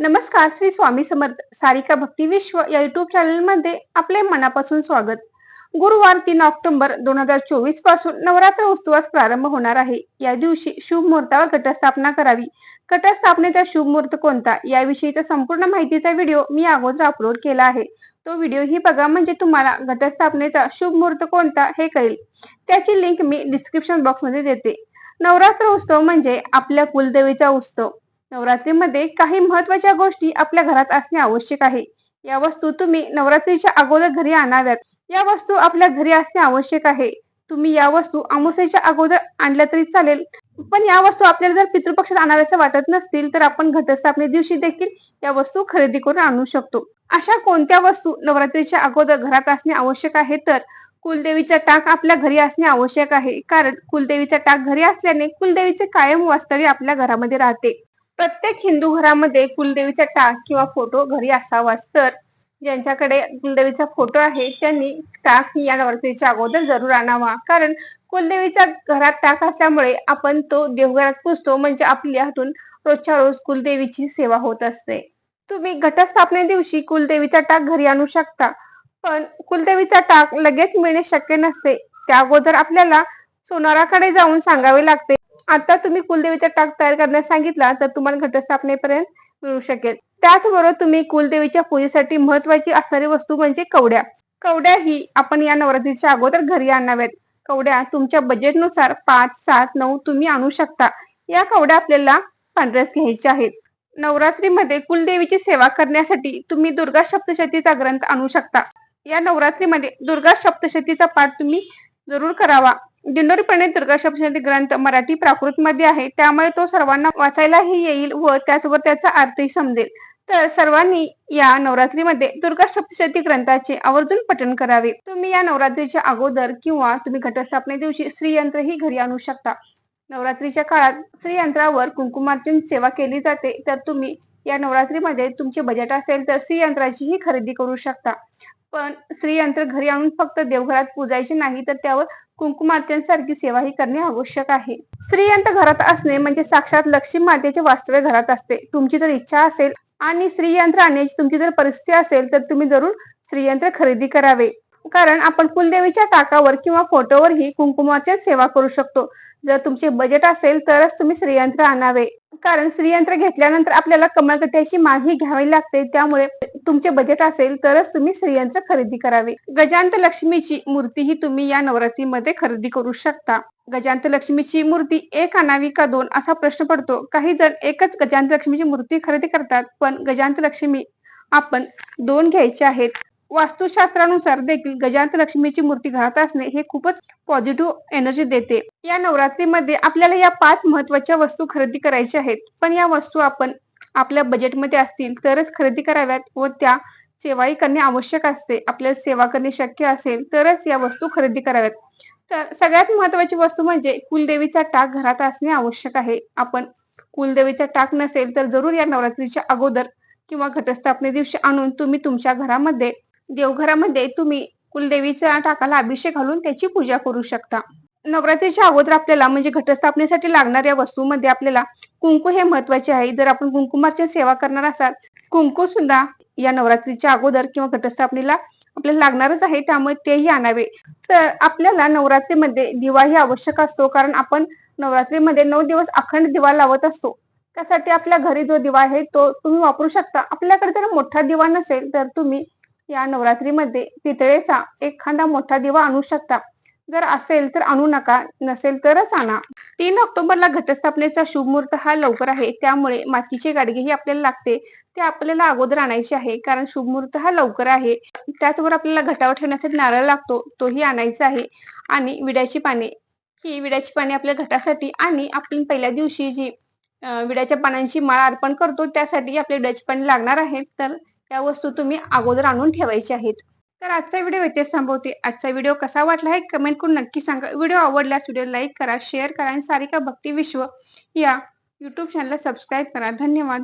नमस्कार श्री स्वामी समर्थ. सारिका भक्ती विश्व या युट्यूब चॅनलमध्ये आपले मनापासून स्वागत. गुरुवार तीन ऑक्टोबर दोन हजार चोवीसपासून नवरात्र उत्सवास प्रारंभ होणार आहे. या दिवशी शुभ मुहूर्तावर घटस्थापना करावी. घटस्थापनेचा शुभ मुहूर्त कोणता? याविषयीचा संपूर्ण माहितीचा व्हिडिओ मी अगोदर अपलोड केला आहे. तो व्हिडिओ ही बघा म्हणजे तुम्हाला घटस्थापनेचा शुभ मुहूर्त कोणता हे कळेल. त्याची लिंक मी डिस्क्रिप्शन बॉक्समध्ये देते. नवरात्र उत्सव म्हणजे आपल्या कुलदेवीचा उत्सव. नवरात्रीमध्ये काही महत्त्वाच्या गोष्टी आपल्या घरात असणे आवश्यक आहे. या वस्तू तुम्ही नवरात्रीच्या अगोदर घरी आणाव्यात. या वस्तू आपल्या घरी असणे आवश्यक आहे. तुम्ही या वस्तू अमावस्येच्या अगोदर आणल्या तरी चालेल. पण या वस्तू आपल्याला जर पितृपक्षात आणाव्याच्या वाटत नसतील तर आपण घटस्थापने दिवशी देखील या वस्तू खरेदी करून आणू शकतो. अशा कोणत्या वस्तू नवरात्रीच्या अगोदर घरात असणे आवश्यक आहे? तर कुलदेवीचा टाक आपल्या घरी असणे आवश्यक आहे. कारण कुलदेवीचा टाक घरी असल्याने कुलदेवीचे कायम वास्तव्य आपल्या घरामध्ये राहते. प्रत्येक हिंदू घरामध्ये कुलदेवीचा टाक किंवा फोटो घरी असावाच. तर ज्यांच्याकडे कुलदेवीचा फोटो आहे त्यांनी टाक या नवरात्रीच्या अगोदर जरूर आणावा. कारण कुलदेवीच्या घरात टाक असल्यामुळे आपण तो देवघरात पुजतो म्हणजे आपल्या हातून रोजच्या रोज कुलदेवीची सेवा होत असते. तुम्ही घटस्थापने दिवशी कुलदेवीचा टाक घरी आणू शकता. पण कुलदेवीचा टाक लगेच मिळणे शक्य नसते. त्या अगोदर आपल्याला सोनाराकडे जाऊन सांगावे लागते. आता तुम्ही कुलदेवीचा टाक तयार करण्यास सांगितला तर तुम्हाला घटस्थापनेपर्यंत मिळू शकेल. त्याचबरोबर तुम्ही कुलदेवीच्या पूजेसाठी महत्वाची असणारी वस्तू म्हणजे कवड्या. कवड्या ही आपण या नवरात्रीच्या अगोदर घरी आणाव्यात. कवड्या तुमच्या बजेटनुसार पाच सात नऊ तुम्ही आणू शकता. या कवड्या आपल्याला पांढऱ्याच घ्यायच्या आहेत. नवरात्रीमध्ये कुलदेवीची सेवा करण्यासाठी तुम्ही दुर्गा सप्तशतीचा ग्रंथ आणू शकता. या नवरात्रीमध्ये दुर्गा सप्तशतीचा पाठ तुम्ही जरूर करावा. दिंडोरीपणे दुर्गा सप्तशती ग्रंथ मराठी प्राकृत मध्ये आहे. त्यामुळे तो सर्वांना वाचायलाही येईल व त्याचवर त्याचा अर्थही समजेल. तर सर्वांनी या नवरात्रीमध्ये दुर्गा सप्तशती ग्रंथाचे आवर्जून पठण करावे. तुम्ही या नवरात्रीच्या अगोदर किंवा तुम्ही घटस्थापने दिवशी श्रीयंत्रही घरी आणू शकता. नवरात्रीच्या काळात श्रीयंत्रावर कुंकुमार्चन सेवा केली जाते. तर तुम्ही या नवरात्रीमध्ये तुमचे बजेट असेल तर श्रीयंत्राचीही खरेदी करू शकता. पण श्रीयंत्र घरी आणून फक्त देवघरात पूजायचे नाही तर त्यावर कुंकुमार्चन सारखी सेवाही करणे आवश्यक आहे. श्रीयंत्र घरात असणे म्हणजे साक्षात लक्ष्मी मातेचे वास्तव्य घरात असते. तुमची जर इच्छा असेल आणि श्रीयंत्र आणण्याची तुमची जर परिस्थिती असेल तर तुम्ही जरूर श्रीयंत्र खरेदी करावे. कारण आपण कुलदेवीच्या टाकावर किंवा फोटोवरही कुंकुमाची सेवा करू शकतो. जर तुमचे बजेट असेल तरच तुम्ही श्रीयंत्र आणावे. कारण श्रीयंत्र घेतल्यानंतर आपल्याला कमळकट्याची मागणी घ्यावी लागते. त्यामुळे तुमचे बजेट असेल तरच तुम्ही श्रीयंत्र खरेदी करावे. गजांत लक्ष्मीची मूर्ती ही तुम्ही या नवरात्रीमध्ये खरेदी करू शकता. गजांत लक्ष्मीची मूर्ती एक आणावी का दोन असा प्रश्न पडतो. काही जण एकच गजांत लक्ष्मीची मूर्ती खरेदी करतात पण गजांत लक्ष्मी आपण दोन घ्यायचे आहेत. वास्तुशास्त्रानुसार देखील गजांत लक्ष्मीची मूर्ती घरात असणे हे खूपच पॉझिटिव्ह एनर्जी देते. या नवरात्रीमध्ये आपल्याला या पाच महत्त्वाच्या वस्तू खरेदी करायच्या आहेत. पण या वस्तू आपण आपल्या बजेटमध्ये असतील तरच खरेदी कराव्यात व त्या सेवाही करणे आवश्यक असते. आपल्याला सेवा करणे शक्य असेल तरच या वस्तू खरेदी कराव्यात. तर सगळ्यात महत्वाची वस्तू म्हणजे कुलदेवीचा टाक घरात असणे आवश्यक आहे. आपण कुलदेवीचा टाक नसेल तर जरूर या नवरात्रीच्या अगोदर किंवा घटस्थापने दिवशी आणून तुम्ही तुमच्या घरामध्ये देवघरामध्ये तुम्ही कुलदेवीच्या टाकाला अभिषेक घालून त्याची पूजा करू शकता. नवरात्रीच्या अगोदर आपल्याला म्हणजे घटस्थापनेसाठी लागणाऱ्या वस्तूमध्ये आपल्याला कुंकू हे महत्त्वाचे आहे. जर आपण कुंकुमाची सेवा करणार असाल कुंकू सुद्धा या नवरात्रीच्या अगोदर किंवा घटस्थापनेला आपल्याला लागणारच आहे त्यामुळे तेही आणावे. तर आपल्याला नवरात्रीमध्ये दिवा ही आवश्यक असतो कारण आपण नवरात्रीमध्ये नऊ दिवस अखंड दिवा लावत असतो. त्यासाठी आपल्या घरी जो दिवा आहे तो तुम्ही वापरू शकता. आपल्याकडे जर मोठा दिवा नसेल तर तुम्ही या नवरात्रीमध्ये पितळेचा एखादा मोठा दिवा आणू शकता. जर असेल तर आणू नका नसेल तरच आणा. तीन ऑक्टोबरला घटस्थापनेचा शुभ मुहूर्त हा लवकर आहे त्यामुळे मातीची गाडगी ही आपल्याला लागते. ते आपल्याला अगोदर आणायची आहे कारण शुभ मुहूर्त हा लवकर आहे. त्याचबरोबर आपल्याला घटावर ठेवण्यासाठी नारळ लागतो तोही आणायचा आहे. आणि विड्याची पाने ही विड्याची पाने आपल्या घटासाठी आणि आपण पहिल्या दिवशी जी विड्याच्या पानांची माळ अर्पण करतो त्यासाठी आपल्या विड्याची पाने लागणार आहेत. तर त्या वस्तू तुम्ही अगोदर आणून ठेवायच्या आहेत. तर आजचा व्हिडिओ इथेच थांबवते. आजचा व्हिडिओ कसा वाटला हे कमेंट करून नक्की सांगा. व्हिडिओ आवडल्यास व्हिडिओ लाईक करा शेअर करा आणि सारिका भक्ती विश्व या यूट्यूब चॅनलला सबस्क्राईब करा. धन्यवाद.